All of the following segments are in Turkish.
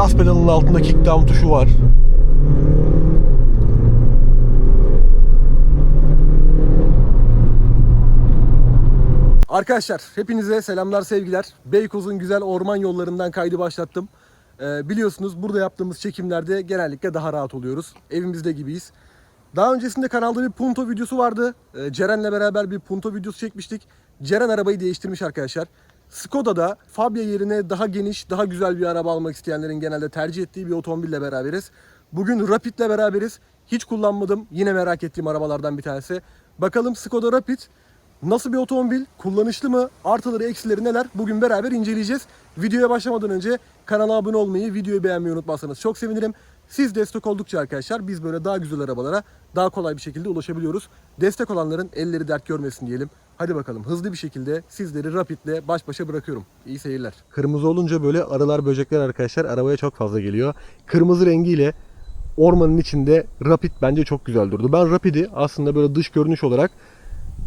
Gaz pedalının altında kick down tuşu var. Arkadaşlar hepinize selamlar sevgiler. Beykoz'un güzel orman yollarından kaydı başlattım. Ee, biliyorsunuz burada yaptığımız çekimlerde genellikle daha rahat oluyoruz. Evimizde gibiyiz. Daha öncesinde kanalda bir Punto videosu vardı. Ee, Ceren'le beraber bir Punto videosu çekmiştik. Ceren arabayı değiştirmiş arkadaşlar. Skoda'da Fabia yerine daha geniş, daha güzel bir araba almak isteyenlerin genelde tercih ettiği bir otomobille beraberiz. Bugün Rapid'le beraberiz. Hiç kullanmadım. Yine merak ettiğim arabalardan bir tanesi. Bakalım Skoda Rapid Nasıl bir otomobil? Kullanışlı mı? Artıları, eksileri neler? Bugün beraber inceleyeceğiz. Videoya başlamadan önce kanala abone olmayı, videoyu beğenmeyi unutmazsanız çok sevinirim. Siz destek oldukça arkadaşlar biz böyle daha güzel arabalara daha kolay bir şekilde ulaşabiliyoruz. Destek olanların elleri dert görmesin diyelim. Hadi bakalım hızlı bir şekilde sizleri Rapid'le baş başa bırakıyorum. İyi seyirler. Kırmızı olunca böyle arılar, böcekler arkadaşlar arabaya çok fazla geliyor. Kırmızı rengiyle ormanın içinde Rapid bence çok güzel durdu. Ben Rapid'i aslında böyle dış görünüş olarak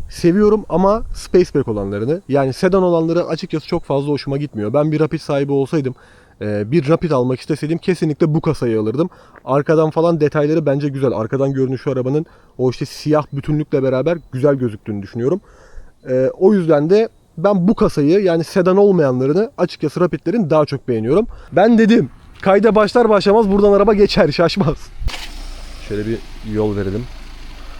seviyorum ama spaceback olanlarını yani sedan olanları açıkçası çok fazla hoşuma gitmiyor. Ben bir Rapid sahibi olsaydım bir Rapid almak isteseydim kesinlikle bu kasayı alırdım. Arkadan falan detayları bence güzel. Arkadan görünüşü arabanın o işte siyah bütünlükle beraber güzel gözüktüğünü düşünüyorum. E, o yüzden de ben bu kasayı yani sedan olmayanlarını açıkçası Rapid'lerin daha çok beğeniyorum. Ben dedim kayda başlar başlamaz buradan araba geçer şaşmaz. Şöyle bir yol verelim.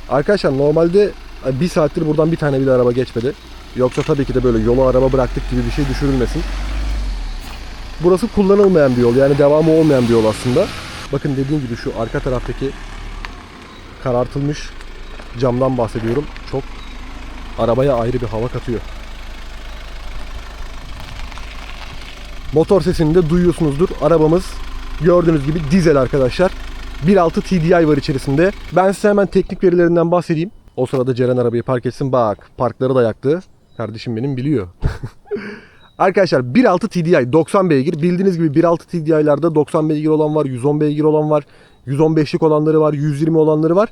Arkadaşlar normalde bir saattir buradan bir tane bile araba geçmedi. Yoksa tabii ki de böyle yola araba bıraktık gibi bir şey düşürülmesin. Burası kullanılmayan bir yol. Yani devamı olmayan bir yol aslında. Bakın dediğim gibi şu arka taraftaki karartılmış camdan bahsediyorum. Çok arabaya ayrı bir hava katıyor. Motor sesini de duyuyorsunuzdur. Arabamız gördüğünüz gibi dizel arkadaşlar. 1.6 TDI var içerisinde. Ben size hemen teknik verilerinden bahsedeyim. O sırada Ceren arabayı park etsin. Bak parkları da yaktı. Kardeşim benim biliyor. Arkadaşlar 1.6 TDI 90 beygir. Bildiğiniz gibi 1.6 TDI'larda 90 beygir olan var, 110 beygir olan var, 115'lik olanları var, 120 olanları var.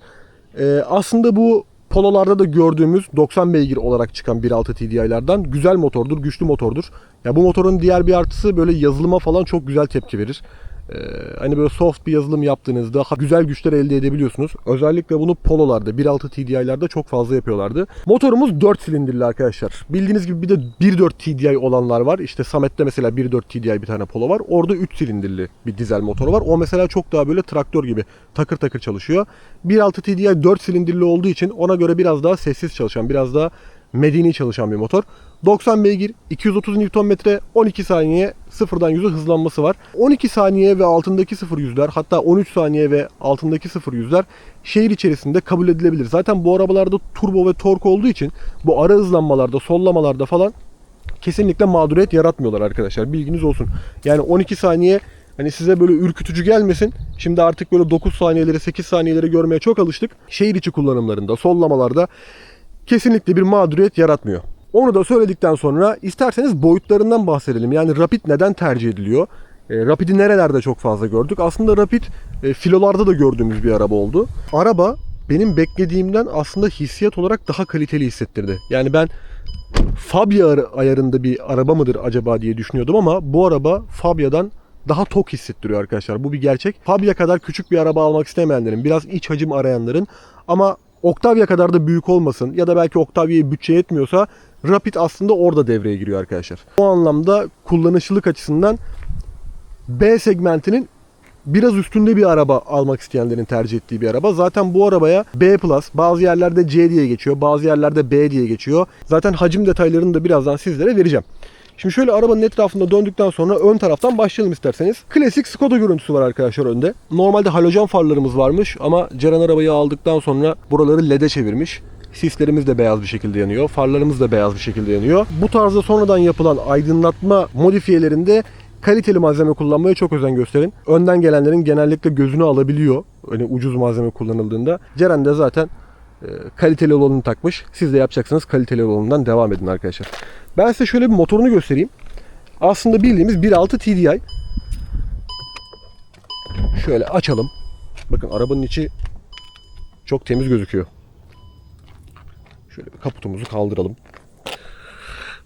Ee, aslında bu Pololarda da gördüğümüz 90 beygir olarak çıkan 1.6 TDI'lerden güzel motordur, güçlü motordur. Ya bu motorun diğer bir artısı böyle yazılıma falan çok güzel tepki verir. Ee, hani böyle soft bir yazılım yaptığınızda güzel güçler elde edebiliyorsunuz. Özellikle bunu pololarda 1.6 TDI'lerde çok fazla yapıyorlardı. Motorumuz 4 silindirli arkadaşlar. Bildiğiniz gibi bir de 1.4 TDI olanlar var. İşte Samet'te mesela 1.4 TDI bir tane polo var. Orada 3 silindirli bir dizel motoru var. O mesela çok daha böyle traktör gibi takır takır çalışıyor. 1.6 TDI 4 silindirli olduğu için ona göre biraz daha sessiz çalışan, biraz daha medeni çalışan bir motor. 90 beygir, 230 Nm, 12 saniye sıfırdan 100'e hızlanması var. 12 saniye ve altındaki sıfır yüzler hatta 13 saniye ve altındaki sıfır yüzler şehir içerisinde kabul edilebilir. Zaten bu arabalarda turbo ve tork olduğu için bu ara hızlanmalarda, sollamalarda falan kesinlikle mağduriyet yaratmıyorlar arkadaşlar. Bilginiz olsun. Yani 12 saniye Hani size böyle ürkütücü gelmesin. Şimdi artık böyle 9 saniyeleri 8 saniyeleri görmeye çok alıştık. Şehir içi kullanımlarında, sollamalarda kesinlikle bir mağduriyet yaratmıyor. Onu da söyledikten sonra isterseniz boyutlarından bahsedelim. Yani Rapid neden tercih ediliyor? E, Rapid'i nerelerde çok fazla gördük? Aslında Rapid e, filolarda da gördüğümüz bir araba oldu. Araba benim beklediğimden aslında hissiyat olarak daha kaliteli hissettirdi. Yani ben Fabia ayarında bir araba mıdır acaba diye düşünüyordum ama bu araba Fabia'dan daha tok hissettiriyor arkadaşlar. Bu bir gerçek. Fabia kadar küçük bir araba almak istemeyenlerin, biraz iç hacim arayanların ama Octavia kadar da büyük olmasın ya da belki Octavia'ya bütçe yetmiyorsa Rapid aslında orada devreye giriyor arkadaşlar. O anlamda kullanışlılık açısından B segmentinin biraz üstünde bir araba almak isteyenlerin tercih ettiği bir araba. Zaten bu arabaya B+, bazı yerlerde C diye geçiyor, bazı yerlerde B diye geçiyor. Zaten hacim detaylarını da birazdan sizlere vereceğim. Şimdi şöyle arabanın etrafında döndükten sonra ön taraftan başlayalım isterseniz. Klasik Skoda görüntüsü var arkadaşlar önde. Normalde halojen farlarımız varmış ama Ceren arabayı aldıktan sonra buraları LED'e çevirmiş. Sislerimiz de beyaz bir şekilde yanıyor. Farlarımız da beyaz bir şekilde yanıyor. Bu tarzda sonradan yapılan aydınlatma modifiyelerinde kaliteli malzeme kullanmaya çok özen gösterin. Önden gelenlerin genellikle gözünü alabiliyor. Hani ucuz malzeme kullanıldığında. Ceren de zaten e, kaliteli olanını takmış. Siz de yapacaksınız kaliteli olanından devam edin arkadaşlar. Ben size şöyle bir motorunu göstereyim. Aslında bildiğimiz 1.6 TDI. Şöyle açalım. Bakın arabanın içi çok temiz gözüküyor. Şöyle bir kaputumuzu kaldıralım.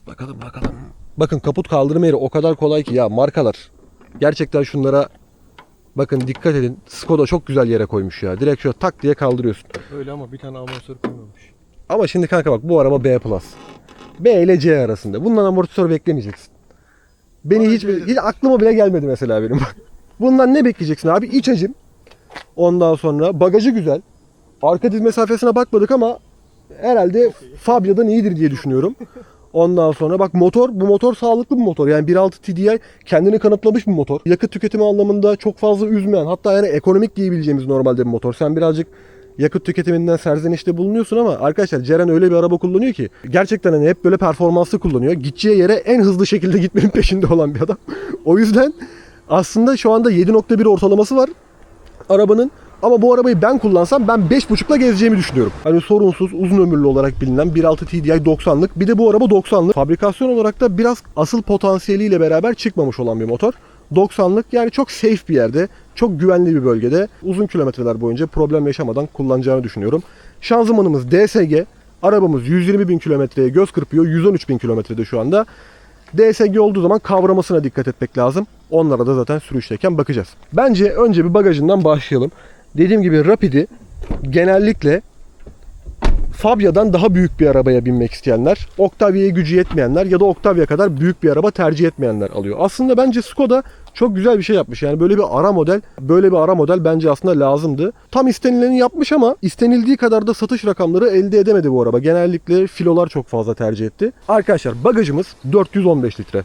Bakalım bakalım. Bakın kaput kaldırma yeri o kadar kolay ki ya markalar. Gerçekten şunlara Bakın dikkat edin. Skoda çok güzel yere koymuş ya. Direkt şöyle tak diye kaldırıyorsun. Öyle ama bir tane amortisör koymamış. Ama şimdi kanka bak bu araba B+. B ile C arasında. Bundan amortisör beklemeyeceksin. Beni hiç, hiç aklıma bile gelmedi mesela benim. Bundan ne bekleyeceksin abi? İç hacim. Ondan sonra bagajı güzel. Arka diz mesafesine bakmadık ama herhalde Fabia'dan iyidir diye düşünüyorum. Ondan sonra bak motor, bu motor sağlıklı bir motor. Yani 1.6 TDI kendini kanıtlamış bir motor. Yakıt tüketimi anlamında çok fazla üzmeyen, hatta yani ekonomik diyebileceğimiz normalde bir motor. Sen birazcık yakıt tüketiminden serzenişte bulunuyorsun ama arkadaşlar Ceren öyle bir araba kullanıyor ki gerçekten hani hep böyle performanslı kullanıyor. Gideceği yere en hızlı şekilde gitmenin peşinde olan bir adam. O yüzden aslında şu anda 7.1 ortalaması var arabanın. Ama bu arabayı ben kullansam ben 5.5'la gezeceğimi düşünüyorum. Hani sorunsuz uzun ömürlü olarak bilinen 1.6 TDI 90'lık. Bir de bu araba 90'lık. Fabrikasyon olarak da biraz asıl potansiyeliyle beraber çıkmamış olan bir motor. 90'lık yani çok safe bir yerde, çok güvenli bir bölgede uzun kilometreler boyunca problem yaşamadan kullanacağını düşünüyorum. Şanzımanımız DSG. Arabamız 120 bin kilometreye göz kırpıyor. 113 bin kilometrede şu anda. DSG olduğu zaman kavramasına dikkat etmek lazım. Onlara da zaten sürüşteyken bakacağız. Bence önce bir bagajından başlayalım. Dediğim gibi Rapid'i genellikle Fabia'dan daha büyük bir arabaya binmek isteyenler, Octavia'ya gücü yetmeyenler ya da Octavia kadar büyük bir araba tercih etmeyenler alıyor. Aslında bence Skoda çok güzel bir şey yapmış. Yani böyle bir ara model, böyle bir ara model bence aslında lazımdı. Tam istenileni yapmış ama istenildiği kadar da satış rakamları elde edemedi bu araba. Genellikle filolar çok fazla tercih etti. Arkadaşlar bagajımız 415 litre.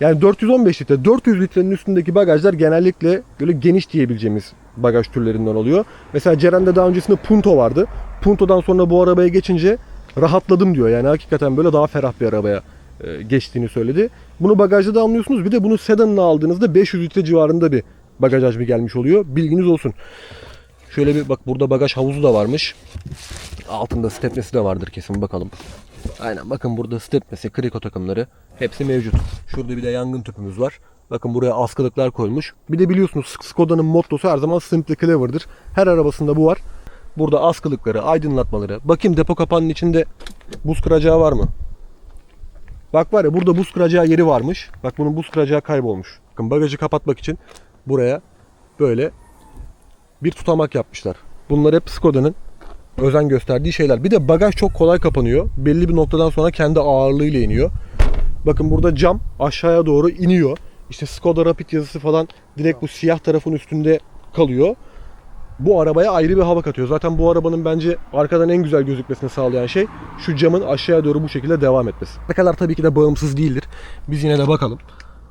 Yani 415 litre, 400 litrenin üstündeki bagajlar genellikle böyle geniş diyebileceğimiz bagaj türlerinden oluyor. Mesela Ceren'de daha öncesinde Punto vardı. Punto'dan sonra bu arabaya geçince rahatladım diyor. Yani hakikaten böyle daha ferah bir arabaya e, geçtiğini söyledi. Bunu bagajda da anlıyorsunuz. Bir de bunu sedanına aldığınızda 500 litre civarında bir bagaj hacmi gelmiş oluyor. Bilginiz olsun. Şöyle bir bak burada bagaj havuzu da varmış. Altında stepnesi de vardır kesin bakalım. Aynen bakın burada stepnesi, kriko takımları hepsi mevcut. Şurada bir de yangın tüpümüz var. Bakın buraya askılıklar koymuş. Bir de biliyorsunuz Skoda'nın mottosu her zaman Simply Clever'dır. Her arabasında bu var. Burada askılıkları, aydınlatmaları. Bakayım depo kapağının içinde buz kıracağı var mı? Bak var ya burada buz kıracağı yeri varmış. Bak bunun buz kıracağı kaybolmuş. Bakın bagajı kapatmak için buraya böyle bir tutamak yapmışlar. Bunlar hep Skoda'nın özen gösterdiği şeyler. Bir de bagaj çok kolay kapanıyor. Belli bir noktadan sonra kendi ağırlığıyla iniyor. Bakın burada cam aşağıya doğru iniyor. İşte Skoda Rapid yazısı falan direkt bu siyah tarafın üstünde kalıyor. Bu arabaya ayrı bir hava katıyor. Zaten bu arabanın bence arkadan en güzel gözükmesini sağlayan şey şu camın aşağıya doğru bu şekilde devam etmesi. Ne kadar tabii ki de bağımsız değildir. Biz yine de bakalım.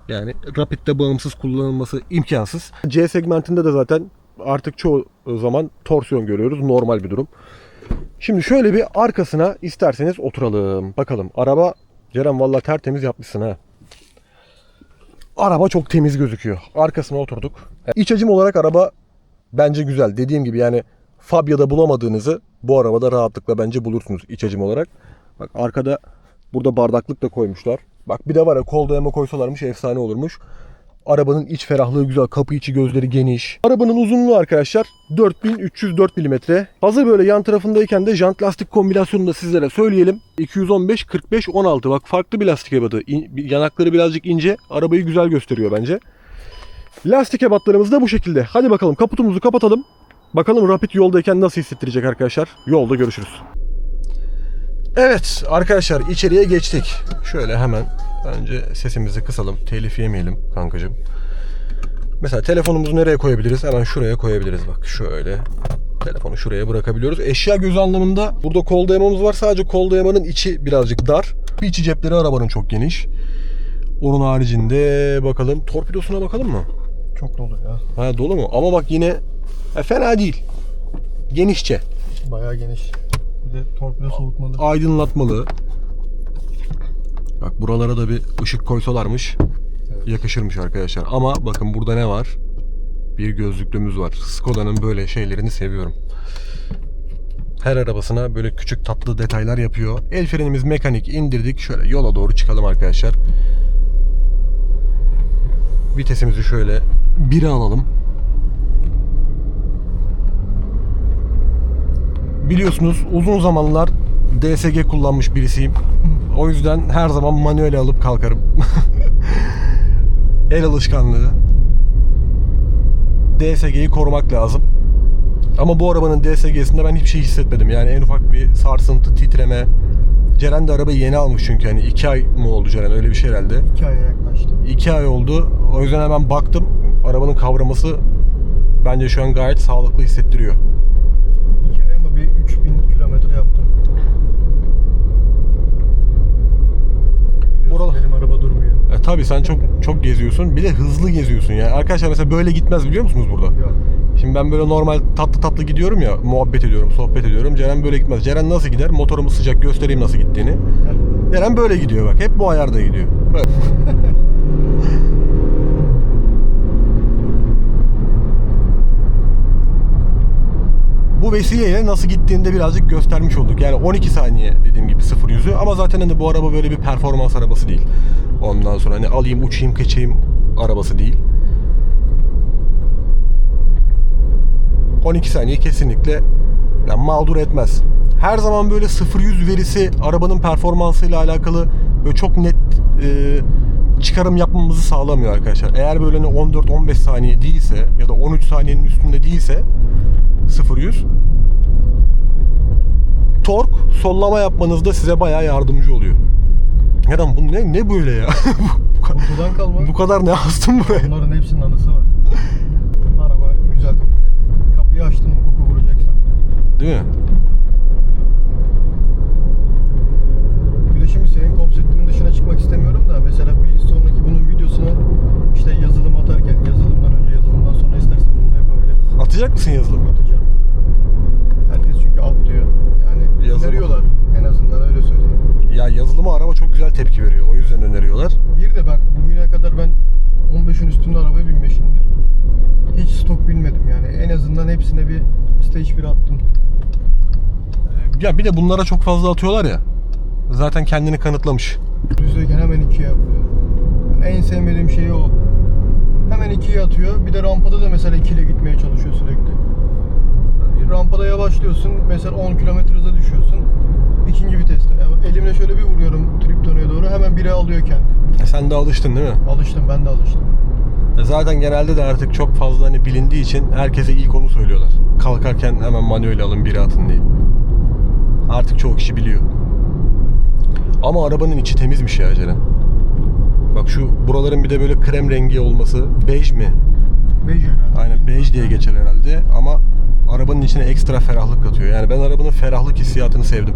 Yani Rapid'de bağımsız kullanılması imkansız. C segmentinde de zaten artık çoğu zaman torsiyon görüyoruz. Normal bir durum. Şimdi şöyle bir arkasına isterseniz oturalım. Bakalım. Araba Ceren valla tertemiz yapmışsın ha. Araba çok temiz gözüküyor. Arkasına oturduk. İç hacim olarak araba bence güzel. Dediğim gibi yani Fabia'da bulamadığınızı bu arabada rahatlıkla bence bulursunuz iç hacim olarak. Bak arkada burada bardaklık da koymuşlar. Bak bir de var ya kol koysalarmış efsane olurmuş. Arabanın iç ferahlığı güzel, kapı içi gözleri geniş. Arabanın uzunluğu arkadaşlar 4304 mm. Hazır böyle yan tarafındayken de jant lastik kombinasyonunu da sizlere söyleyelim. 215 45 16 bak farklı bir lastik ebadı. İn- yanakları birazcık ince. Arabayı güzel gösteriyor bence. Lastik ebatlarımız da bu şekilde. Hadi bakalım kaputumuzu kapatalım. Bakalım Rapid yoldayken nasıl hissettirecek arkadaşlar. Yolda görüşürüz. Evet arkadaşlar içeriye geçtik. Şöyle hemen önce sesimizi kısalım. Telif yemeyelim kankacığım. Mesela telefonumuzu nereye koyabiliriz? Hemen şuraya koyabiliriz bak şöyle. Telefonu şuraya bırakabiliyoruz. Eşya gözü anlamında burada kol dayamamız var. Sadece kol dayamanın içi birazcık dar. İçi cepleri arabanın çok geniş. Onun haricinde bakalım torpidosuna bakalım mı? Çok dolu ya. Ha dolu mu? Ama bak yine e, fena değil. Genişçe. Bayağı geniş. Bir de torpido soğutmalı. aydınlatmalı. Bak buralara da bir ışık koysalarmış yakışırmış arkadaşlar. Ama bakın burada ne var? Bir gözlüklüğümüz var. Skoda'nın böyle şeylerini seviyorum. Her arabasına böyle küçük tatlı detaylar yapıyor. El frenimiz mekanik indirdik. Şöyle yola doğru çıkalım arkadaşlar. Vitesimizi şöyle 1'e alalım. Biliyorsunuz uzun zamanlar DSG kullanmış birisiyim. O yüzden her zaman manuel alıp kalkarım. El alışkanlığı. DSG'yi korumak lazım. Ama bu arabanın DSG'sinde ben hiçbir şey hissetmedim. Yani en ufak bir sarsıntı, titreme. Ceren de arabayı yeni almış çünkü hani 2 ay mı oldu Ceren öyle bir şey herhalde. İki aya yaklaştı. 2 ay oldu. O yüzden hemen baktım. Arabanın kavraması bence şu an gayet sağlıklı hissettiriyor. İki ay ama bir 3000 kilometre yaptım. Buralar- Benim araba durmuyor. E tabi sen çok çok geziyorsun. Bir de hızlı geziyorsun yani. Arkadaşlar mesela böyle gitmez biliyor musunuz burada? Yok. Şimdi ben böyle normal tatlı tatlı gidiyorum ya, muhabbet ediyorum, sohbet ediyorum. Ceren böyle gitmez. Ceren nasıl gider? Motorumu sıcak göstereyim nasıl gittiğini. Ceren böyle gidiyor bak. Hep bu ayarda gidiyor. Bak. bu vesileyle nasıl gittiğini de birazcık göstermiş olduk. Yani 12 saniye dediğim gibi sıfır yüzü ama zaten hani bu araba böyle bir performans arabası değil. Ondan sonra hani alayım uçayım kaçayım arabası değil. 12 saniye kesinlikle yani mağdur etmez. Her zaman böyle 0-100 verisi arabanın performansıyla alakalı böyle çok net e, çıkarım yapmamızı sağlamıyor arkadaşlar. Eğer böyle hani 14-15 saniye değilse ya da 13 saniyenin üstünde değilse 0-100 tork sollama yapmanızda size bayağı yardımcı oluyor. Neden bu ne ne böyle ya? Kutudan kalma. bu kadar ne astım buraya? Bunların hepsinin anısı var. Araba güzel kokacak. Kapıyı açtın mı koku vuracak sana. Değil mi? Bir de şimdi senin konseptinin dışına çıkmak istemiyorum da mesela bir sonraki bunun videosuna işte yazılım atarken yazılımdan önce yazılımdan sonra istersen bunu da yapabiliriz. Atacak mısın yazılımı? Atacağım. Herkes çünkü at diyor. Yani Yazılım. Öneriyorlar en azından öyle söyleyeyim. Ya yazılıma araba çok güzel tepki veriyor. O yüzden öneriyorlar. Bir de bak bugüne kadar ben 15'in üstünde arabaya binmişimdir. Hiç stok bilmedim yani. En azından hepsine bir stage 1 attım. Ya bir de bunlara çok fazla atıyorlar ya. Zaten kendini kanıtlamış. Düzdeyken hemen ikiye yapıyor. En sevmediğim şey o. Hemen ikiye atıyor. Bir de rampada da mesela ikiyle gitmeye çalışıyor sürekli. Rampada yavaşlıyorsun. Mesela 10 km hıza düşüyorsun. İkinci viteste. Yani elimle şöyle bir vuruyorum triptonaya doğru. Hemen bire alıyor kendi. E sen de alıştın değil mi? Alıştım ben de alıştım. E zaten genelde de artık çok fazla hani bilindiği için herkese ilk onu söylüyorlar. Kalkarken hemen manuel alın biri atın diye. Artık çoğu kişi biliyor. Ama arabanın içi temizmiş ya Ceren. Bak şu buraların bir de böyle krem rengi olması. Bej mi? Bej herhalde. Aynen bej diye geçer herhalde ama arabanın içine ekstra ferahlık katıyor. Yani ben arabanın ferahlık hissiyatını sevdim.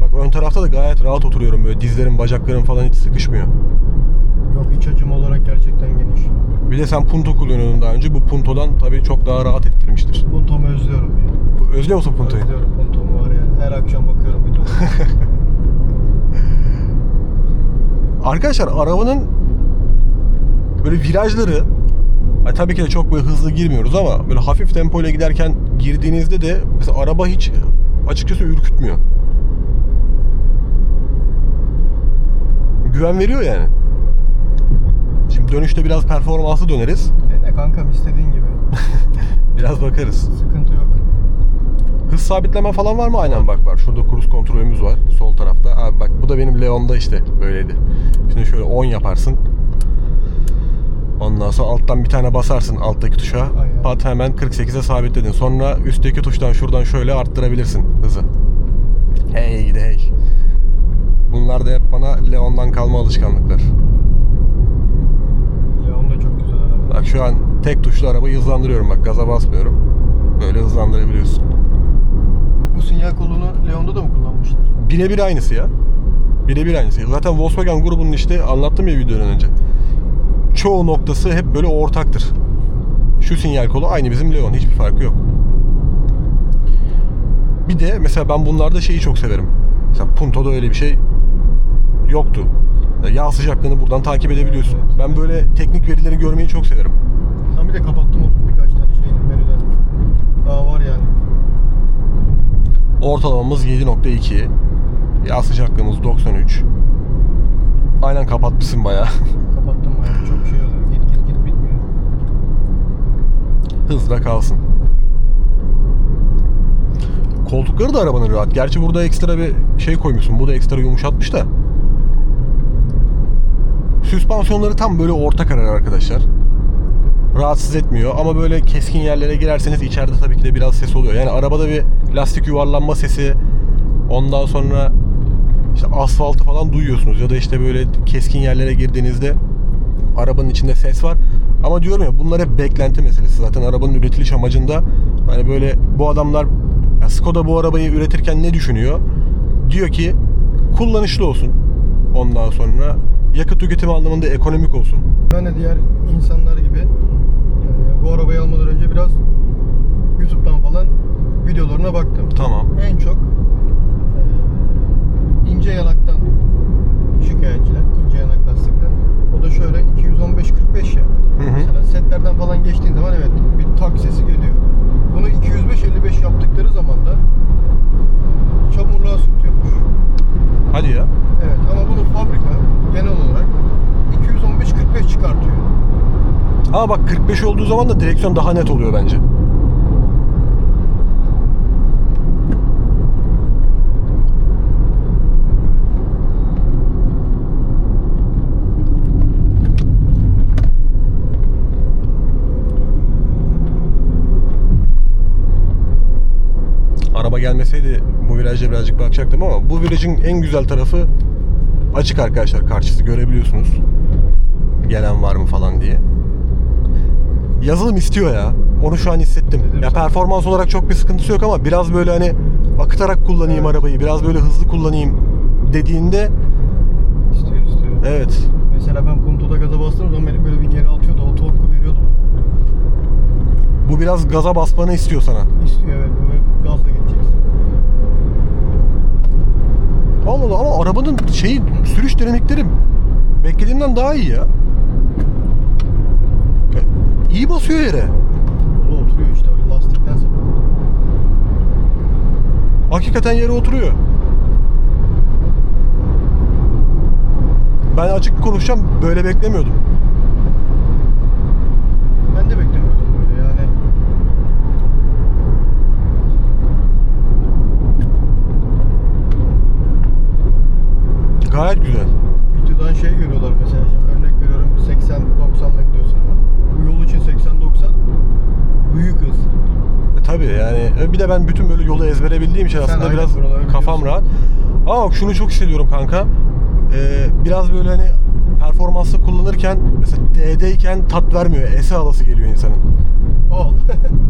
Bak ön tarafta da gayet rahat oturuyorum böyle dizlerim, bacaklarım falan hiç sıkışmıyor. Yok iç açım olarak gerçekten geniş. Bir de sen Punto kullanıyordun daha önce. Bu Punto'dan tabii çok daha rahat ettirmiştir. Puntomu özlüyorum ya. Bu- Özlüyor musun Punto'yu? Özlüyorum Puntomu var ya. Her akşam bakıyorum bir Arkadaşlar arabanın böyle virajları ay tabii ki de çok böyle hızlı girmiyoruz ama böyle hafif tempoyla giderken girdiğinizde de mesela araba hiç açıkçası ürkütmüyor. Güven veriyor yani. Şimdi dönüşte biraz performanslı döneriz. Dene kankam istediğin gibi. Biraz bakarız. Sıkıntı yok. Hız sabitleme falan var mı? Aynen bak var. Şurada kruz kontrolümüz var. Sol tarafta. Abi bak bu da benim Leon'da işte böyleydi. Şimdi şöyle 10 yaparsın. Ondan sonra alttan bir tane basarsın alttaki tuşa. Aynen. Pat hemen 48'e sabitledin. Sonra üstteki tuştan şuradan şöyle arttırabilirsin hızı. Hey gidi hey. Bunlar da hep bana Leon'dan kalma alışkanlıklar. Leon da çok güzel araba. Bak şu an tek tuşla arabayı hızlandırıyorum bak gaza basmıyorum. Böyle hızlandırabiliyorsun. Bu sinyal kolunu Leon'da da mı kullanmışlar? Birebir aynısı ya. Birebir aynısı. Zaten Volkswagen grubunun işte anlattım ya videodan önce. Çoğu noktası hep böyle ortaktır. Şu sinyal kolu aynı bizim Leon. Hiçbir farkı yok. Bir de mesela ben bunlarda şeyi çok severim. Mesela Punto'da öyle bir şey yoktu. Yağ sıcaklığını buradan takip edebiliyorsun. Ben böyle teknik verileri görmeyi çok severim. Ben bir de kapattım onu birkaç tane şeyini menüden. Daha var yani. Ortalamamız 7.2. Yağ sıcaklığımız 93. Aynen kapatmışsın bayağı. Hızla kalsın. Koltukları da arabanın rahat. Gerçi burada ekstra bir şey koymuşsun. Bu da ekstra yumuşatmış da. Süspansiyonları tam böyle orta karar arkadaşlar. rahatsız etmiyor. Ama böyle keskin yerlere girerseniz içeride tabii ki de biraz ses oluyor. Yani arabada bir lastik yuvarlanma sesi ondan sonra işte asfaltı falan duyuyorsunuz ya da işte böyle keskin yerlere girdiğinizde arabanın içinde ses var. Ama diyorum ya bunlar hep beklenti meselesi. Zaten arabanın üretiliş amacında hani böyle bu adamlar ya Skoda bu arabayı üretirken ne düşünüyor? Diyor ki kullanışlı olsun. Ondan sonra yakıt tüketimi anlamında ekonomik olsun. Ben de diğer insanlar gibi e, bu arabayı almadan önce biraz YouTube'dan falan videolarına baktım. Tamam. En çok e, ince yanaktan şikayetçiler. ince yanak lastikten. O da şöyle 215-45 ya. Hı hı. Mesela setlerden falan geçtiğin zaman evet bir tak sesi geliyor. Bunu 205-55 yaptıkları zaman da e, çamurluğa sürtüyormuş. Hadi ya. Evet ama bunu fabrika genel olarak 215-45 çıkartıyor. Ama bak 45 olduğu zaman da direksiyon daha net oluyor bence. Araba gelmeseydi bu viraja birazcık bakacaktım ama bu virajın en güzel tarafı açık arkadaşlar karşısı görebiliyorsunuz. Gelen var mı falan diye. Yazılım istiyor ya. Onu şu an hissettim. Dedim Ya sana. performans olarak çok bir sıkıntısı yok ama biraz böyle hani akıtarak kullanayım Evet. arabayı, biraz böyle hızlı kullanayım dediğinde İstiyor istiyor. evet. Mesela ben Punto'da gaza bastığım zaman beni böyle bir geri atıyordu. O torku veriyordu. Bu biraz gaza basmanı istiyor sana. İstiyor evet. Böyle gazla gideceksin. Allah Allah ama arabanın şeyi sürüş dinamikleri beklediğimden daha iyi ya. E, İyi basıyor yere. Yola oturuyor işte o lastikten sonra. Hakikaten yere oturuyor. Ben açık konuşacağım böyle beklemiyordum. Ben de beklemiyordum böyle yani. Gayet güzel. Videodan şey görüyorlar mesela. Şimdi örnek veriyorum 80-90'la gidiyorsun ama bu yol için 80-90 büyük hız. E, tabii yani e, bir de ben bütün böyle yolu ezbere bildiğim için Sen aslında aynen biraz buraları kafam rahat. Ama bak şunu çok hissediyorum kanka. Ee, biraz böyle hani performanslı kullanırken mesela D'deyken tat vermiyor. Esi alası geliyor insanın. Al.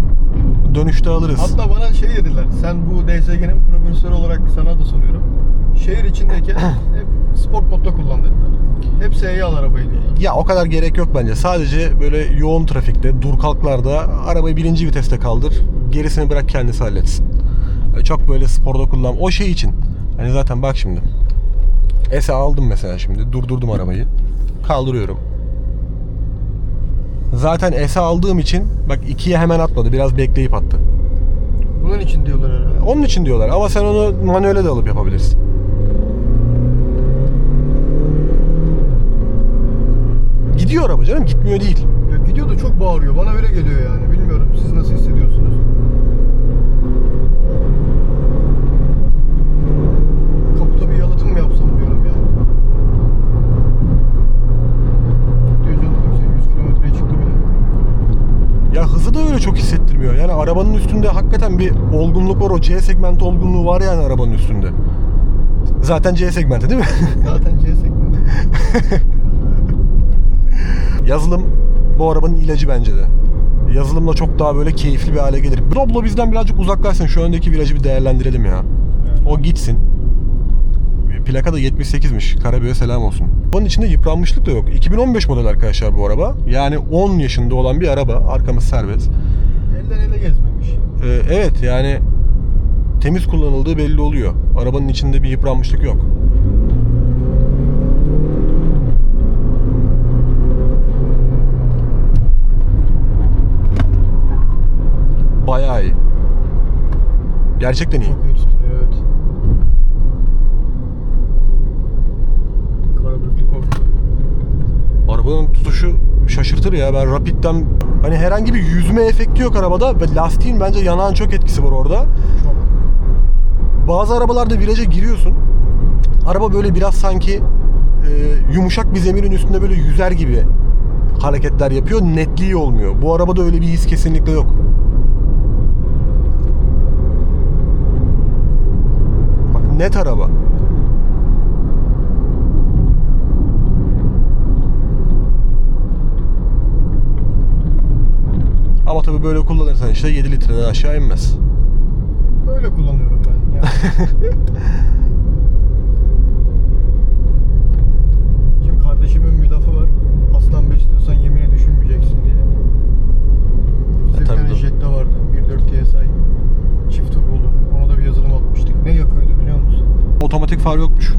Dönüşte alırız. Hatta bana şey dediler. Sen bu DSG'nin profesörü olarak sana da soruyorum. Şehir içindeyken sport modda kullan dediler. Hep S'ye al arabayı diyorlar. Ya o kadar gerek yok bence. Sadece böyle yoğun trafikte, dur kalklarda arabayı birinci viteste kaldır. Gerisini bırak kendisi halletsin. Öyle Çok böyle sporda kullan. O şey için. Hani zaten bak şimdi. Ese aldım mesela şimdi. Durdurdum arabayı. Kaldırıyorum. Zaten Ese aldığım için bak ikiye hemen atmadı. Biraz bekleyip attı. Bunun için diyorlar herhalde. Onun için diyorlar ama sen onu manuele de alıp yapabilirsin. Gidiyor araba canım gitmiyor değil. Ya gidiyor da çok bağırıyor. Bana öyle geliyor yani. Bilmiyorum siz nasıl hissediyorsunuz? Kaputa bir yalıtım mı yapsam diyorum yani. Diyor canım sen 100 kilometreye çıktı bile. Ya hızı da öyle çok hissettirmiyor. Yani arabanın üstünde hakikaten bir olgunluk var. O C segmenti olgunluğu var yani arabanın üstünde. Zaten C segmenti değil mi? Zaten C segmenti. Yazılım bu arabanın ilacı bence de. Yazılımla çok daha böyle keyifli bir hale gelir. Doblo bizden birazcık uzaklaşsın. Şu öndeki virajı bir değerlendirelim ya. O gitsin. Plaka da 78'miş. Karabük'e selam olsun. Bunun içinde yıpranmışlık da yok. 2015 model arkadaşlar bu araba. Yani 10 yaşında olan bir araba. Arkamız serbest. Elden ele gezmemiş. Ee, evet yani temiz kullanıldığı belli oluyor. Arabanın içinde bir yıpranmışlık yok. Bayağı iyi. Gerçekten iyi. Çok iyi tutunuyor evet. Karabüklü korktu. Arabanın tutuşu şaşırtır ya. Ben Rapid'den hani herhangi bir yüzme efekti yok arabada ve lastiğin bence yanağın çok etkisi var orada. Çok. Bazı arabalarda viraja giriyorsun. Araba böyle biraz sanki e, yumuşak bir zeminin üstünde böyle yüzer gibi hareketler yapıyor. Netliği olmuyor. Bu arabada öyle bir his kesinlikle yok. Bak net araba. Ama tabii böyle kullanırsan işte 7 litreden aşağı inmez. Böyle kullanıyorum ben. Yani. Şimdi kardeşimin bir lafı var. Aslan besliyorsan yemini düşünmeyeceksin diye. Bizde bir tabii tane. Jetta vardı. 1.4 TSI. Çift turbolu. Ona da bir yazılım atmıştık. Ne yakıyordu biliyor musun? Otomatik far yokmuş.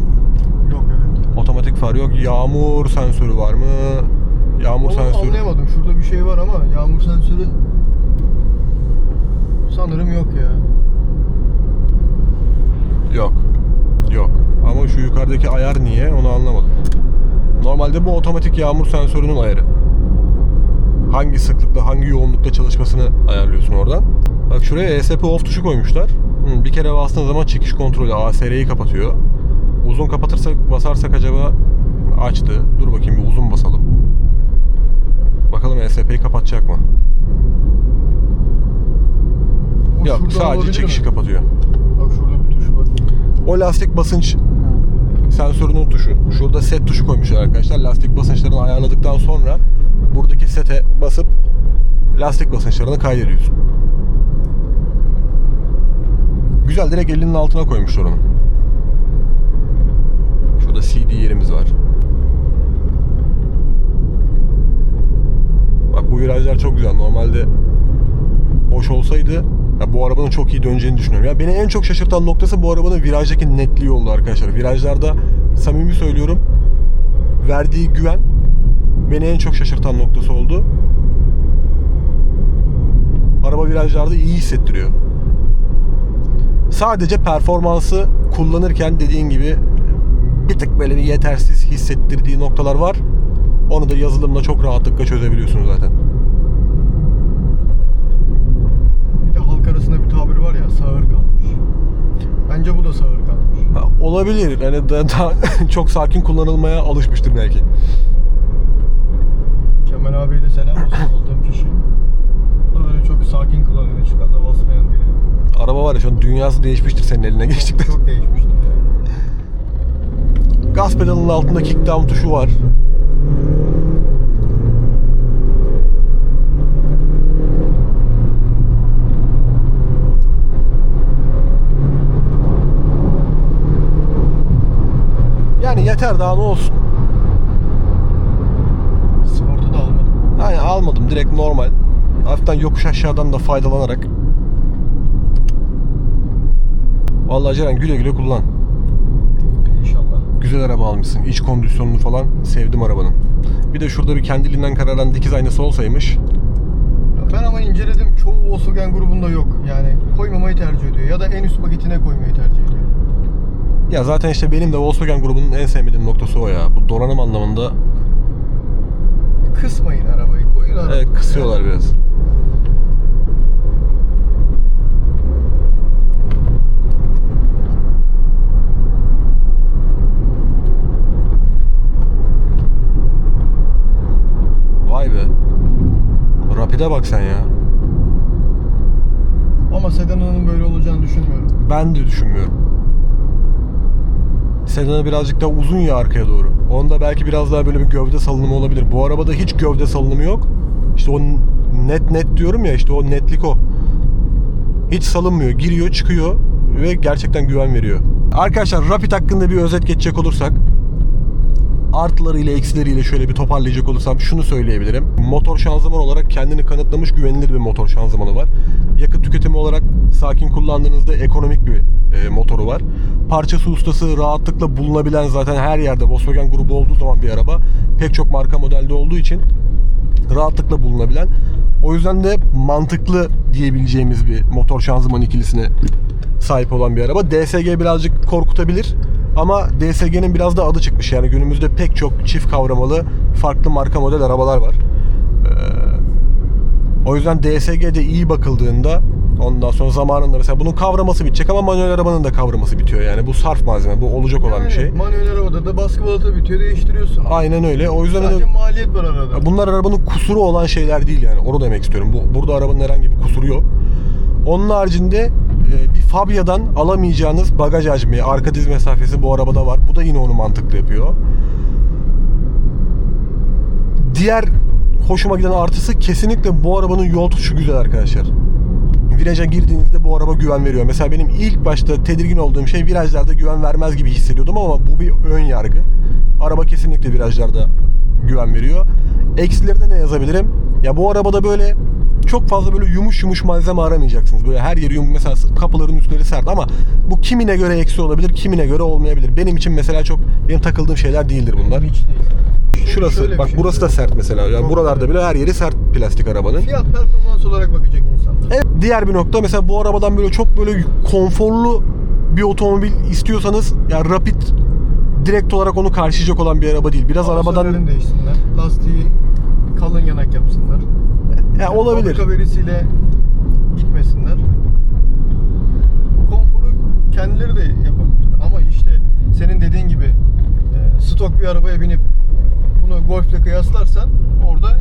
Yok evet. Otomatik far yok. Yağmur sensörü var mı? Yağmur Onu sensörü. anlayamadım. Şurada bir şey var ama yağmur sensörü sanırım yok ya. Yok. Yok. Ama şu yukarıdaki ayar niye onu anlamadım. Normalde bu otomatik yağmur sensörünün ayarı. Hangi sıklıkla, hangi yoğunlukta çalışmasını ayarlıyorsun oradan. Bak şuraya ESP off tuşu koymuşlar. Bir kere bastığın zaman çekiş kontrolü ASR'yi kapatıyor. Uzun kapatırsak, basarsak acaba açtı. Dur bakayım bir uzun basalım. Bakalım ESP'yi kapatacak mı? Yok sadece çekişi mi? kapatıyor. Bak şurada bir tuş var. O lastik basınç sensörünün tuşu. Şurada set tuşu koymuşlar arkadaşlar. Lastik basınçlarını ayarladıktan sonra buradaki sete basıp lastik basınçlarını kaydediyorsun. Güzel direkt elinin altına koymuşlar onu. Şurada CD yerimiz var. Bak bu virajlar çok güzel. Normalde boş olsaydı ya bu arabanın çok iyi döneceğini düşünüyorum. Ya beni en çok şaşırtan noktası bu arabanın virajdaki netliği oldu arkadaşlar. Virajlarda samimi söylüyorum verdiği güven beni en çok şaşırtan noktası oldu. Araba virajlarda iyi hissettiriyor. Sadece performansı kullanırken dediğin gibi bir tık böyle bir yetersiz hissettirdiği noktalar var. Onu da yazılımla çok rahatlıkla çözebiliyorsunuz zaten. Bir de halk arasında bir tabir var ya sağır kalmış. Bence bu da sağır kalmış. Ha, olabilir. Yani da, daha çok sakin kullanılmaya alışmıştır belki. Kemal abiye de selam olsun aldığım kişi. O da böyle çok sakin kullanıyor. Hiç gaza basmayan biri. Araba var ya şu an dünyası değişmiştir senin eline geçtikten. Çok değişmiştir yani. Gaz pedalının altında kickdown tuşu var. Yani yeter daha ne olsun. Sportu da almadım. Yani almadım direkt normal. Hafiften yokuş aşağıdan da faydalanarak. Vallahi Ceren güle güle kullan. İnşallah. Güzel araba almışsın. İç kondisyonunu falan sevdim arabanın. Bir de şurada bir kendiliğinden kararan dikiz aynası olsaymış. Ben ama inceledim. Çoğu Volkswagen grubunda yok. Yani koymamayı tercih ediyor. Ya da en üst paketine koymayı tercih ediyor. Ya zaten işte benim de Volkswagen grubunun en sevmediğim noktası o ya. Bu donanım anlamında Kısmayın arabayı. Koyun arabayı. evet, kısıyorlar biraz. Vay be. Rapide bak sen ya. Ama sedanının böyle olacağını düşünmüyorum. Ben de düşünmüyorum. Sedanı birazcık daha uzun ya arkaya doğru. Onda belki biraz daha böyle bir gövde salınımı olabilir. Bu arabada hiç gövde salınımı yok. İşte o net net diyorum ya işte o netlik o. Hiç salınmıyor. Giriyor çıkıyor ve gerçekten güven veriyor. Arkadaşlar Rapid hakkında bir özet geçecek olursak artılarıyla eksileriyle şöyle bir toparlayacak olursam şunu söyleyebilirim. Motor şanzıman olarak kendini kanıtlamış güvenilir bir motor şanzımanı var. Yakıt tüketimi olarak sakin kullandığınızda ekonomik bir e, motoru var. Parçası ustası rahatlıkla bulunabilen zaten her yerde Volkswagen grubu olduğu zaman bir araba pek çok marka modelde olduğu için rahatlıkla bulunabilen. O yüzden de mantıklı diyebileceğimiz bir motor şanzıman ikilisine sahip olan bir araba. DSG birazcık korkutabilir ama DSG'nin biraz da adı çıkmış. Yani günümüzde pek çok çift kavramalı farklı marka model arabalar var. Ee, o yüzden DSG'de iyi bakıldığında Ondan sonra zamanında mesela bunun kavraması bitecek ama manuel arabanın da kavraması bitiyor yani. Bu sarf malzeme, bu olacak olan bir şey. Manuel arabada da baskı balata bitiyor değiştiriyorsun. Aynen öyle. O yüzden hani Sadece maliyet var arada. bunlar arabanın kusuru olan şeyler değil yani. Onu demek istiyorum. Bu, burada arabanın herhangi bir kusuru yok. Onun haricinde e, bir Fabia'dan alamayacağınız bagaj hacmi, arka diz mesafesi bu arabada var. Bu da yine onu mantıklı yapıyor. Diğer hoşuma giden artısı kesinlikle bu arabanın yol tutuşu güzel arkadaşlar. Viraja girdiğinizde bu araba güven veriyor. Mesela benim ilk başta tedirgin olduğum şey virajlarda güven vermez gibi hissediyordum ama bu bir ön yargı. Araba kesinlikle virajlarda güven veriyor. Eksileri de ne yazabilirim? Ya bu arabada böyle çok fazla böyle yumuş yumuş malzeme aramayacaksınız. Böyle her yeri yumuş mesela kapıların üstleri sert ama bu kimine göre eksi olabilir, kimine göre olmayabilir. Benim için mesela çok benim takıldığım şeyler değildir bunlar. Hiç değil. Şurası Şöyle bir bak şey burası da sert mesela. Yani Çok buralarda bile her yeri sert plastik arabanın. Fiyat performans olarak bakacak insanlar. Evet diğer bir nokta mesela bu arabadan böyle çok böyle konforlu bir otomobil istiyorsanız ya Rapid direkt olarak onu karşılayacak olan bir araba değil. Biraz arabadan Amortisörlerini değişsinler. Lastiği kalın yanak yapsınlar. ya olabilir. Fabrika verisiyle gitmesinler. Konforu kendileri de yapabilir. Ama işte senin dediğin gibi e, stok bir arabaya binip bunu Golf'le kıyaslarsan orada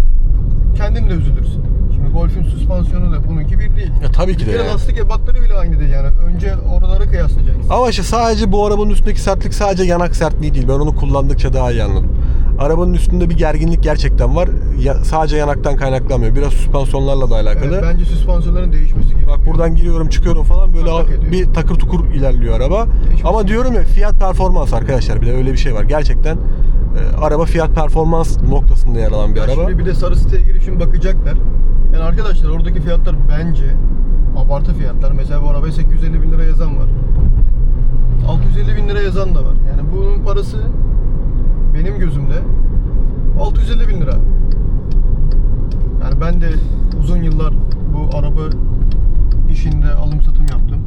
kendin de üzülürsün. Şimdi Golf'ün süspansiyonu da bununki bir değil. Ya tabii ki Bir de. yani. lastik ebatları bile aynı değil yani. Önce oraları kıyaslayacaksın. Ama işte sadece bu arabanın üstündeki sertlik sadece yanak sertliği değil. Ben onu kullandıkça daha iyi anladım. Arabanın üstünde bir gerginlik gerçekten var. Ya, sadece yanaktan kaynaklanmıyor. Biraz süspansiyonlarla da alakalı. Evet, bence süspansiyonların değişmesi gerekiyor. Bak buradan giriyorum çıkıyorum falan böyle Tak tak ediyor. bir takır tukur ilerliyor araba. Değişmiş. Ama diyorum ya fiyat performans arkadaşlar bir de öyle bir şey var. Gerçekten e, araba fiyat performans noktasında yer alan bir araba. Şimdi bir de sarı siteye girip şimdi bakacaklar. Yani arkadaşlar oradaki fiyatlar bence abartı fiyatlar. Mesela bu arabaya 850 bin lira yazan var. 650 bin lira yazan da var. Yani bunun parası benim gözümde 650 bin lira. Yani ben de uzun yıllar bu araba işinde alım satım yaptım.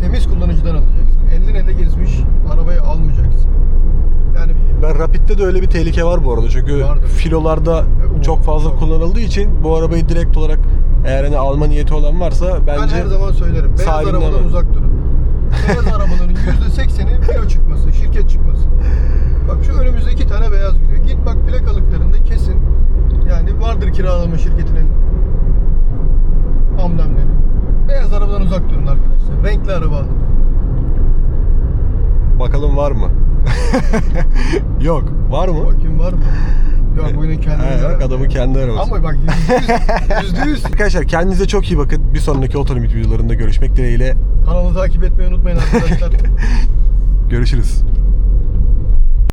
Temiz kullanıcıdan alacak. 50 nede gezmiş arabayı almayacaksın. Yani ben Rapid'de de öyle bir tehlike var bu arada. Çünkü vardır. filolarda evet, çok fazla tabii. kullanıldığı için bu arabayı direkt olarak eğer hani alma niyeti olan varsa bence Ben her zaman söylerim. Beyaz arabadan mi? uzak durun. Beyaz arabaların %80'i filo çıkması, şirket çıkması. Bak şu önümüzde iki tane beyaz giriyor. Git bak plakalıklarında kesin yani vardır kiralama şirketinin amblemleri. Beyaz arabadan uzak durun arkadaşlar. Renkli araba alın bakalım var mı? Yok. Var mı? Bakayım var mı? Yok bu yine kendi He, bak adamın kendi arabası. Ama bak yüzde yüz. Arkadaşlar kendinize çok iyi bakın. Bir sonraki otonomik videolarında görüşmek dileğiyle. Kanalı takip etmeyi unutmayın arkadaşlar. Görüşürüz.